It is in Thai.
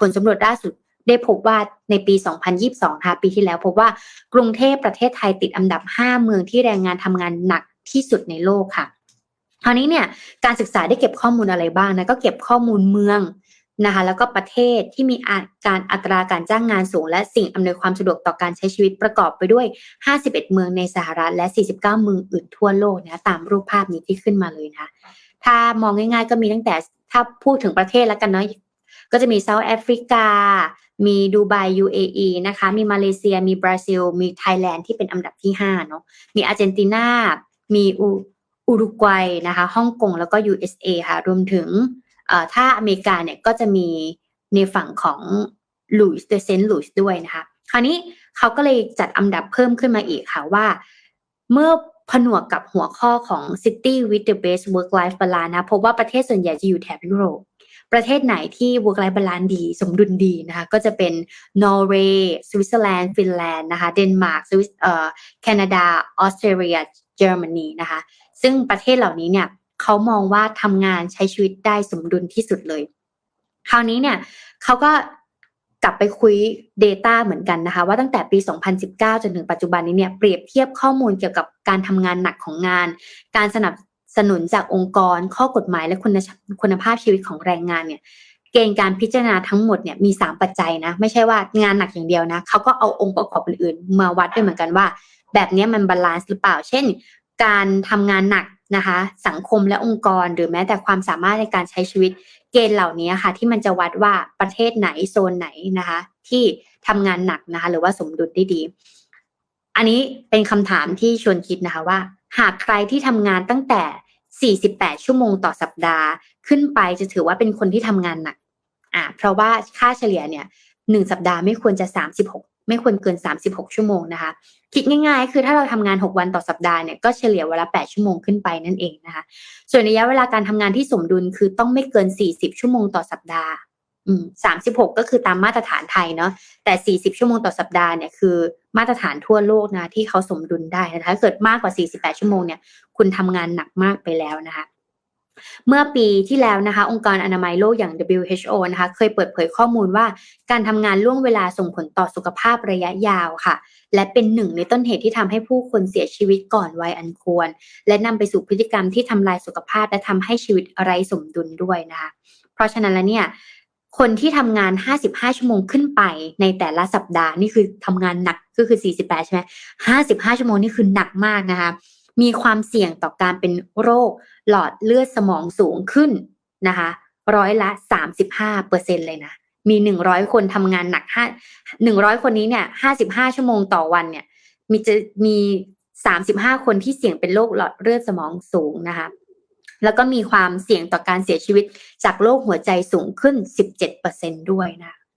ผลสำรวจล่าสุดได้พบว่าในปี 2022ค่ะปีที่แล้วพบว่ากรุงเทพประเทศไทยติดอันดับ 5 เมืองที่แรงงานทำงานหนักที่สุดในโลกค่ะคราวนี้เนี่ยการศึกษาได้เก็บข้อมูลอะไรบ้างนะก็เก็บข้อมูลเมืองนะคะแล้วก็ประเทศที่มีการอัตราการจ้างงานสูง และสิ่งอำนวยความสะดวกต่อการใช้ชีวิตประกอบไปด้วย 51 เมืองในสหรัฐและ 49 เมืองอื่นทั่วโลกนะตามรูปภาพนี้ที่ขึ้นมาเลยนะถ้ามองง่ายๆ ก็มีตั้งแต่ถ้าพูดถึงประเทศแล้วกันเนาะ ก็จะมีเซาท์แอฟริกา มีดูไบ UAE นะคะ มีมาเลเซีย มีบราซิล มีไทยแลนด์ที่เป็นอันดับที่5เนาะ มีอาร์เจนตินา มีอุรุกวัยนะคะ ฮ่องกง แล้วก็ USA ค่ะ รวมถึงถ้าอเมริกาเนี่ยก็จะมีในฝั่งของลุยส์เดเซนต์ลุยส์ด้วยนะคะ คราวนี้เขาก็เลยจัดอันดับเพิ่มขึ้นมาอีกค่ะว่า เมื่อผนวกกับหัวข้อของ City with the best work life balance นะพบว่าประเทศส่วนใหญ่จะอยู่แถบยุโรป ประเทศไหนที่ work life balance ดี สมดุลดีนะคะ ก็จะเป็นนอร์เวย์สวิตเซอร์แลนด์ฟินแลนด์นะคะเดนมาร์กสวิตเอ่อแคนาดาออสเตรเลียเยอรมนีนะคะ ซึ่งประเทศเหล่านี้เนี่ยเขามองว่าทำงานใช้ชีวิตได้สมดุลที่สุดเลย คราวนี้เนี่ยเขาก็กลับไปคุย Data เหมือนกันนะคะ ว่าตั้งแต่ปี 2019 จนถึงปัจจุบันนี้เนี่ยเปรียบเทียบข้อมูลเกี่ยวกับการทำงานหนักของงาน การสนับ สนุนจากองค์กร ข้อกฎหมายและคุณคุณภาพชีวิตของแรงงานเนี่ยเกณฑ์การพิจารณาทั้งหมดเนี่ยมี 3 ปัจจัยนะ ไม่ใช่ว่างานหนักอย่างเดียวนะเขาก็เอาองค์ประกอบอื่นๆมาวัดด้วยเหมือนกันว่า แบบนี้มันบาลานซ์หรือเปล่า เช่น การทำงานหนักนะคะ สังคมและองค์กรหรือแม้แต่ความสามารถในการใช้ชีวิต เกณฑ์เหล่านี้ค่ะ ที่มันจะวัดว่าประเทศไหนโซนไหนนะคะ ที่ทำงานหนักนะคะ หรือว่าสมดุลได้ดี อันนี้เป็นคำถามที่ชวนคิดนะคะว่า หากใครที่ทำงานตั้งแต่ 48 ชั่วโมงต่อสัปดาห์ ขึ้นไปจะถือว่าเป็นคนที่ทำงานหนักอ่าเพราะว่าค่าเฉลี่ยเนี่ยหนึ่งสัปดาห์ไม่ควรจะ 36 ไม่ควรเกิน 36 ชั่วโมงนะคะ คิดง่ายๆ คือถ้าเราทำงาน 6 วันต่อสัปดาห์เนี่ยก็เฉลี่ยเวลา 8 ชั่วโมงขึ้นไปนั่นเองนะคะ ส่วนระยะเวลาการทำงานที่สมดุลคือต้องไม่เกิน 40 ชั่วโมงต่อสัปดาห์ อืม36ก็คือตามมาตรฐานไทยเนาะแต่40ชั่วโมงต่อสัปดาห์เนี่ยคือมาตรฐานทั่วโลกนะที่เขาสมดุลได้นะคะถ้าเกิดมากกว่า48ชั่วโมงเนี่ยคุณทำงานหนักมากไปแล้วนะคะเมื่อปีที่แล้วนะคะ องค์การอนามัยโลกอย่าง WHO นะคะ เคยเปิดเผยข้อมูลว่า การทำงานล่วงเวลาส่งผลต่อสุขภาพระยะยาวค่ะ และเป็นหนึ่งในต้นเหตุที่ทำให้ผู้คนเสียชีวิตก่อนวัยอันควร และนำไปสู่พฤติกรรมที่ทำลายสุขภาพและทำให้ชีวิตไร้สมดุลด้วยนะคะ เพราะฉะนั้นแล้วเนี่ย คนที่ทำงาน 55 ชั่วโมงขึ้นไปในแต่ละสัปดาห์นี่คือทำงานหนักก็คือ 48 ใช่ไหม55 ชั่วโมงนี่คือหนักมากนะคะ มีความเสี่ยงต่อการเป็นโรคหลอดเลือดสมองสูงขึ้นนะคะร้อยละ 35เปอร์เซ็นเลยนะ มี 100 คนทำงานหนักห้าหนึ่งร้อยคนนี้เนี่ย 55 ชั่วโมงต่อวันเนี่ย มีจะมี 35 คนที่เสี่ยงเป็นโรคหลอดเลือดสมองสูงนะคะ แล้วก็มีความเสี่ยงต่อการเสียชีวิตจากโรคหัวใจสูงขึ้น 17%ด้วยนะ